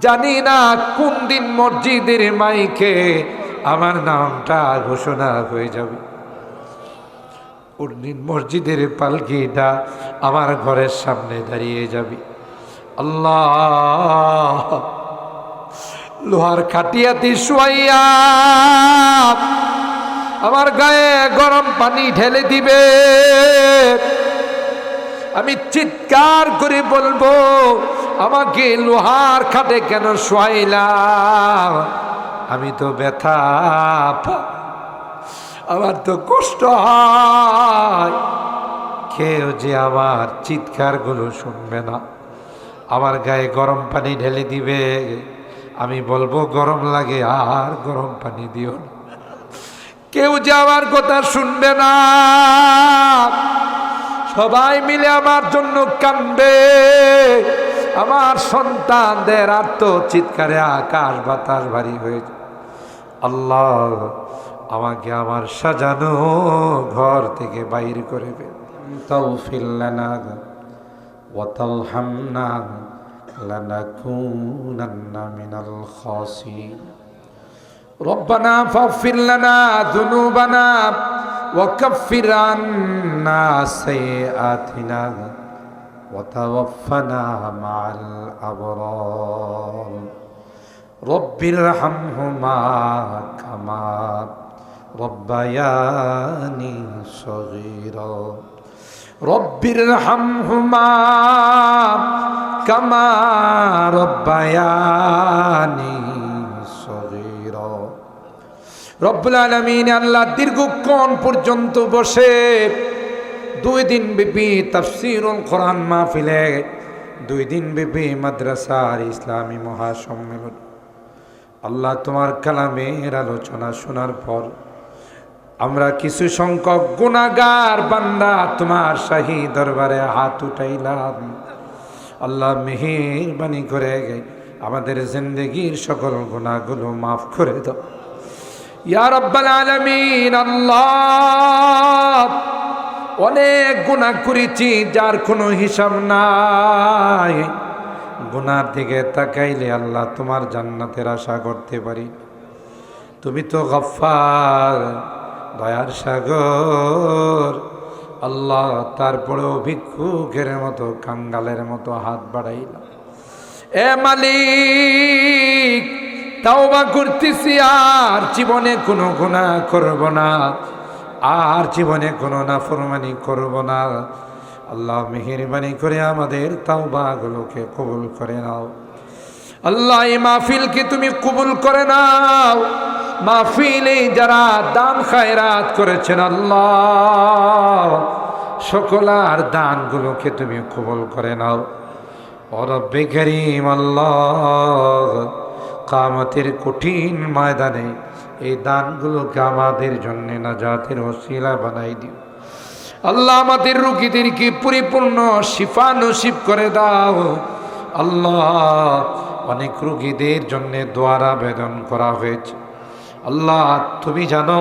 জানি না কোন দিন মসজিদের মাইকে আমার নামটা ঘোষণা হয়ে যাবে। কোন দিন মসজিদের পালকিটা আমার ঘরের সামনে দাঁড়িয়ে যাবে। আল্লাহ, লোহার খাটিয়াতি শুয়াইয়া আমার গায়ে গরম পানি ঢেলে দিবে। আমি চিৎকার করে বলব, আমাকে লোহার খাটে কেন শোয়াইলাম আমি তো ব্যথা আমার তো কষ্ট হয়। কেউ যে আমার চিৎকারগুলো শুনবে না, আমার গায়ে গরম পানি ঢেলে দিবে। আমি বলব, গরম লাগে, আর গরম পানি দিও কেউ যে আমার কথা শুনবে না সবাই মিলে আমার জন্য কান্দবে আমার সন্তানদের আত্ম চিৎকারে আকাশ বাতাস ভারী হয়ে যায় আল্লাহ আমাকে আমার সাজানো ঘর থেকে বাইর করে তৌফিল্লানা وترحمنا لنكونن من الخاسرين ربنا فاغفر لنا ذنوبنا وكفر عنا سيئاتنا وتوفنا مع الأبرار. رب ارحمهما كما ربياني صغيرا. رب ارحمهما كما ربياني রব্বুল আলমিন আল্লাহ দীর্ঘক্ষণ পর্যন্ত বসে দুই দিন ব্যাপী তাফসিরুল কোরআন মাহফিলে, দুই দিন ব্যাপী মাদ্রাসার ইসলামী মহাসম্মেলন। আল্লাহ তোমার কালামের আলোচনা শোনার পর আমরা কিছু সংখ্যক গুণাগার বান্দা তোমার শাহী দরবারে হাত উঠাইলাম। আল্লাহ মেহেরবানি করে আমাদের জিন্দগির সকল গুণাগুলো মাফ করে দাও ইয়া রব্বাল আলামিন আল্লাহ অনেক গুনাহ করেছি যার কোনো হিসাব নাই। গুনার দিকে তাকাইলে আল্লাহ তোমার জান্নাতের আশা করতে পারি। তুমি তো গফার দয়ার সাগর। আল্লাহ তারপরেও ভিক্ষুকের মতো, কাঙ্গালের মতো হাত বাড়াইলাম এ মালিক তাওবা করতেছি, আর জীবনে কোনো গুণা করব না। আর জীবনে কোনো নাফরমানি করব না। আল্লাহ মেহেরবানি করে আমাদের তাওবাগুলোকে কবুল করে নাও। আল্লাহ, এই মাহফিলকে তুমি কবুল করে নাও। মাহফিলে যারা দান খায়রাত করেছেন, আল্লাহ সকলার দানগুলোকে তুমি কবুল করে নাও। অরব্বে করিম, আল্লাহ। কামতের কঠিন ময়দানে এই দানগুলোকে আমাদের জন্য নাজাতের ওসিলা বানাই দিও। আল্লাহ আমাদের রুগীদেরকে পরিপূর্ণ শিফা নসিব করে দাও। আল্লাহ অনেক রুগীদের জন্য দোয়ার আবেদন করা হয়েছে। আল্লাহ, তুমি জানো,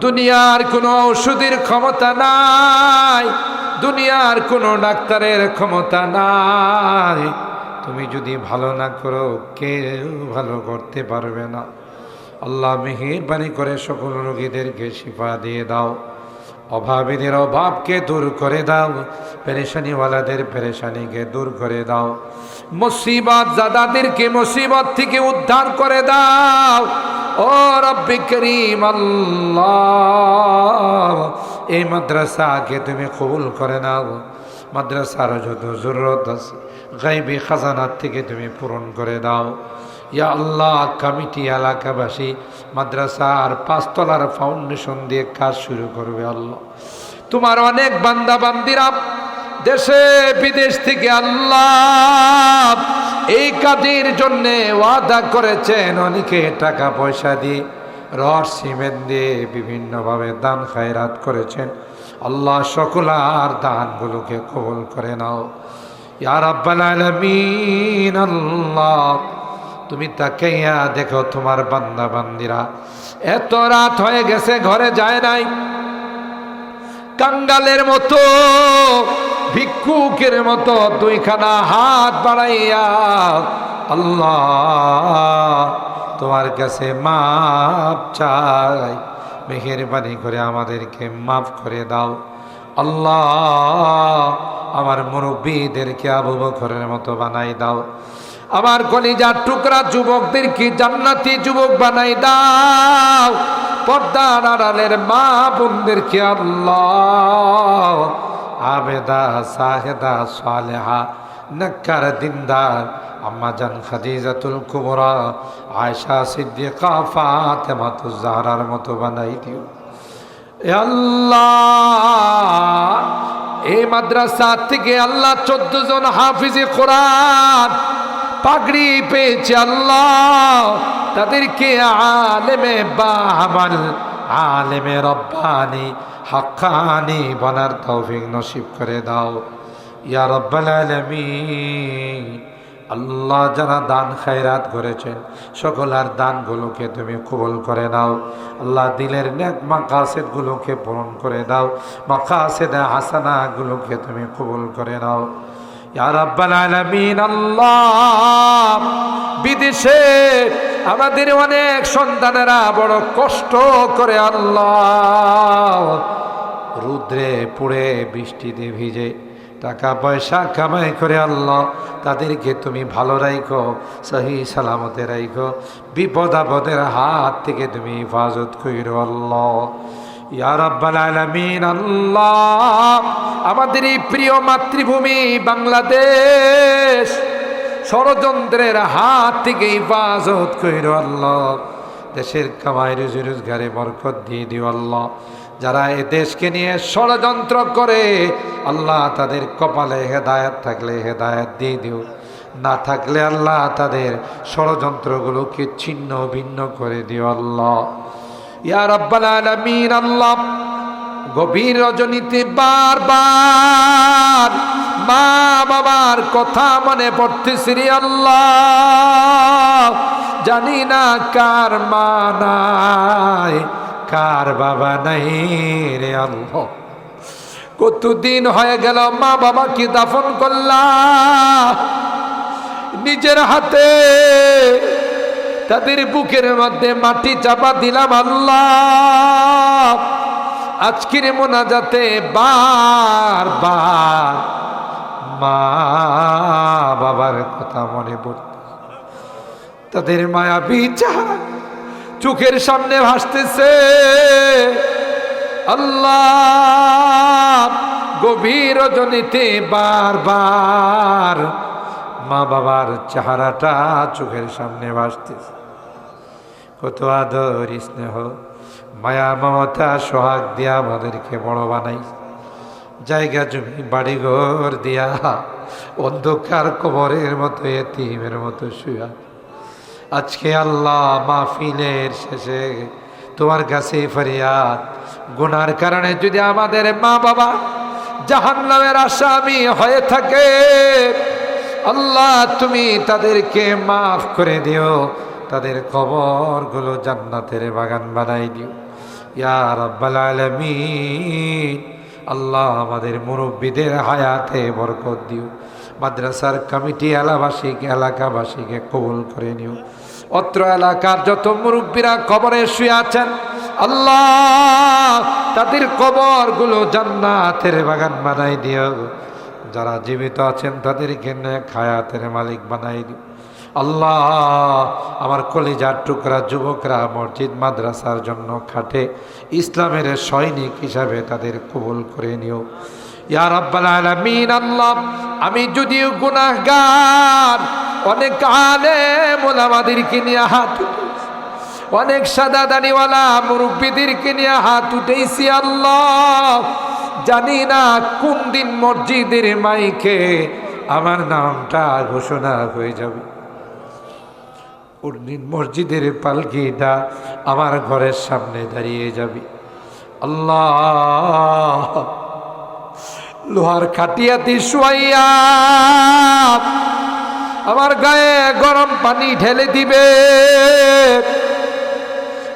দুনিয়ার কোনো ওষুধের ক্ষমতা নাই, দুনিয়ার কোনো ডাক্তারের ক্ষমতা নাই। তুমি যদি ভালো না করো, কেউ ভালো করতে পারবে না। আল্লাহ মেহেরবানি করে সকল রোগীদেরকে শিফা দিয়ে দাও। অভাবীদের অভাবকে দূর করে দাও। পেরেশানিওয়ালাদের পেরেশানিকে দূর করে দাও। মুসিবত জাদাদেরকে মুসিবত থেকে উদ্ধার করে দাও। ও রব্বি করিম আল্লাহ, এই মাদ্রাসাকে তুমি কবুল করে নাও। মাদ্রাসার যত জরুরত আছে গাইবি খাজানার থেকে তুমি পূরণ করে দাও। ইয়া আল্লাহ, কমিটি এলাকাবাসী মাদ্রাসার পাঁচতলার ফাউন্ডেশন দিয়ে কাজ শুরু করবে আল্লাহ। তোমার অনেক বান্দা বান্দিরা দেশে বিদেশ থেকে আল্লাহ এই কাজের জন্যে ওয়াদা করেছেন, অনেকে টাকা পয়সা দিয়ে, রড সিমেন্ট দিয়ে বিভিন্নভাবে দান খায়রাত করেছেন। আল্লাহ সকলার দানগুলোকে কবল করে নাও। ইয়া রাব্বাল আলামিন, আল্লাহ, তুমি তাকাইয়া দেখো তোমার বান্দা বান্দিরা এত রাত হয়ে গেছে, ঘরে যায় নাই। কাঙ্গালের মতো, ভিক্ষুকের মতো দুইখানা হাত বাড়াইয়া, আল্লাহ, তোমার কাছে মাপ চাই। মেহেরবানি করে আমাদেরকে মাফ করে দাও। আল্লাহ আমার মুরব্বীদেরকে আবু বকরের মতো বানাই দাও। আমার কলিজার টুকরা যুবকদেরকে জান্নাতি যুবক বানাই দাও। পর্দার আড়ালের মা বোনদেরকে আল্লাহ। আবেদা, সাহেদা, সালেহা, নক্কার, দিনদার, আম্মা জান খাদিজাতুল কুবরা আয়সা সিদ্দিকা ফাতেমাতুজ জাহরার মতো বানাই দিও। আল্লাহ এই মাদ্রাসা থেকে আল্লাহ চোদ্দ জন হাফিজে কোরআন পাগড়ি পেয়েছে আল্লাহ। তাদেরকে আলেমে বাহামাল আলেমে রব্বানি, হাক্কানি বনার তৌফিক নসিব করে দাও। ইয়া রব্বাল আলামিন। আল্লাহ যারা দান খায়রাত করেছেন সকল আর দানগুলোকে তুমি কবুল করে নাও। আল্লাহ দিলের নেক মাকাসেদগুলোকে পূরণ করে দাও। মাকাসেদ হাসানাগুলোকে তুমি কবুল করে আলামিন, আল্লাহ, বিদেশে আমাদের অনেক সন্তানেরা বড় কষ্ট করে আল্লাহ রুদ্রে পুড়ে বৃষ্টিতে ভিজে টাকা পয়সা কামাই করে আল্লাহ, তাদেরকে তুমি ভালো রাইখো, সহি সালামতে রাইখো। বিপদ আপদের হাত থেকে তুমি হেফাজত কইরো আল্লাহ। আল্লাহ, আমাদের এই প্রিয় মাতৃভূমি বাংলাদেশ, ষড়যন্ত্রের হাত থেকে হেফাজত কইরো আল্লাহ। দেশের কামাই রুজি রোজগারে বরকত দিয়ে দিও আল্লাহ। যারা এ দেশকে নিয়ে ষড়যন্ত্র করে, আল্লাহ তাদের কপালে হেদায়ত থাকলে হেদায়ত দিয়ে দিও। না থাকলে আল্লাহ তাদের ষড়যন্ত্রগুলোকে ছিন্ন ভিন্ন করে দিও আল্লাহ। ইয়া রাব্বাল আলামিন আল্লাহ, গভীর রজনীতে বারবার মা বাবার কথা মনে পড়তেছি আল্লাহ। জানি না কার মা নাই। কার বাবা নাই রে আল্লাহ। কতদিন হয়ে গেল মা বাবাকে দাফন করলাম নিজের হাতে তাদের বুকের মধ্যে মাটি চাপা দিলাম আল্লাহ। আজকের মোনাজাতে বার বার মা বাবার কথা মনে পড়ত। তাদের মায়া বিচার চোখের সামনে ভাসতেছে। আল্লাহ গভীর রজনীতে বারবার মা বাবার চেহারাটা চোখের সামনে ভাসতেছে। কত আদর, স্নেহ, মায়া, মমতা, সোহাগ দিয়া আমাদেরকে বড় বানাই জায়গা, জমি, বাড়িঘর দিয়া অন্ধকার কবরের মতো, এতিমের মতো শুয়া। আজকে আল্লাহ মাহফিলের শেষে তোমার কাছে ফরিয়াদ। গুনার কারণে যদি আমাদের মা বাবা জাহান নামের আসামি হয়ে থাকে, আল্লাহ তুমি তাদেরকে মাফ করে দিও, তাদের কবরগুলো জান্নাতের বাগান বানাই দিও। ইয়ার আলামিন, আল্লাহ আমাদের মুরব্বীদের হায়াতে বরকত দিও। মাদ্রাসার কমিটি এলাবাসীকে এলাকাবাসীকে কবুল করে নিও। অত্র এলাকার যত মুরব্বীরা কবরে শুয়ে আছেন, আল্লাহ তাদের কবরগুলো জান্নাতের বাগান বানাই দিও। যারা জীবিত আছেন তাদের তাদেরকে খায়াতের মালিক বানাই দিও। আল্লাহ আমার কলিজার টুকরা যুবকরা মসজিদ, মাদ্রাসার জন্য খাটে ইসলামের সৈনিক হিসাবে তাদের কবুল করে নিও। ইয়া রাব্বাল আলামিন, আল্লাহ, আমি যদিও গুনাহগার, অনেক আলেম ওলামাদেরকে নিয়ে হাত অনেক সাদা দাড়িওয়ালা মুরব্বীদেরকে নিয়ে হাত উঠেছি, আল্লাহ, জানি না কোন দিন মসজিদের মাইকে আমার নামটা ঘোষণা হয়ে যাবে। কোনদিন মসজিদের পালকিটা আমার ঘরের সামনে দাঁড়িয়ে যাবে। আল্লাহ লোহার খাটিয়াতে শুয়াইয়া আমার গায়ে গরম পানি ঢেলে দিবে।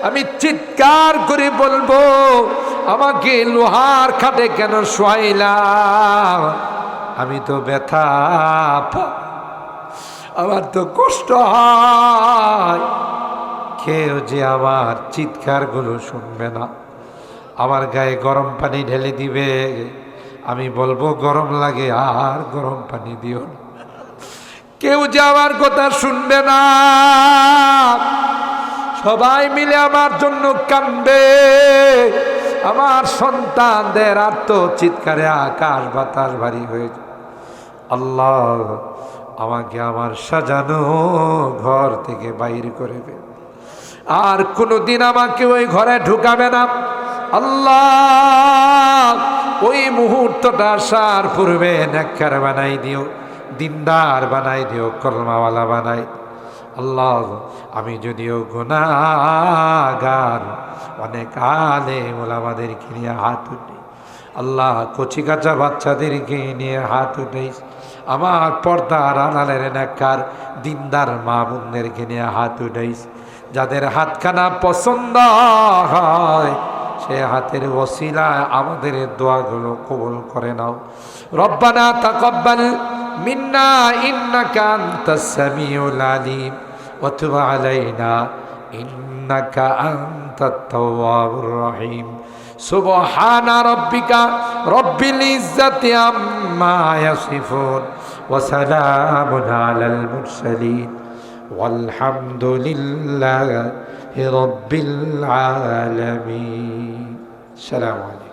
আমি চিৎকার করে বলব, আমাকে লোহার খাটে কেন শোয়াইলাম আমি তো ব্যথা আমার তো কষ্ট হয়। কেউ যে আমার চিৎকারগুলো শুনবে না, আমার গায়ে গরম পানি ঢেলে দিবে। আমি বলব, গরম লাগে, আর গরম পানি দিও কেউ যে আমার কথা শুনবে না। সবাই মিলে আমার জন্য কান্দবে আমার সন্তানদের আত্ম চিৎকারে আকাশ বাতাস ভারী হয়ে আল্লাহ আমাকে আমার সাজানো ঘর থেকে বাইর করে দেবে আর কোনোদিন আমাকে ওই ঘরে ঢুকাবে না। আল্লাহ ওই মুহূর্তটা আসার পূর্বে নেককার বানাই দিও, দিনদার বানাই দিও কলমাওয়ালা বানাই। আল্লাহ, আমি যদিও গুণাগার অনেক আলে ওলামাদেরকে নিয়ে হাত উঠি। আল্লাহ কচি কাঁচা বাচ্চাদেরকে নিয়ে হাত উঠেছ আমার পর্দার আনালের নেকার দিনদার মা বোনদেরকে নিয়ে হাত উঠেছ যাদের হাতখানা পছন্দ হয় সে হাতের ওসিলায় আমাদের দোয়াগুলো কবুল করে নাও রব্বানা তাকাব্বাল মিন্না ইন্নাকা আনতাস সামিউল আলিম ওয়া তুব আলাইনা ইন্নাকা আনতাত তাওয়াবুর রহিম সুবহানা রাব্বিকা রব্বিল ইজ্জাতি আম্মা ইয়াসিফুন ওয়া সালামুন আলাল মুরসালিন والحمد لله رب العالمين. السلام عليكم.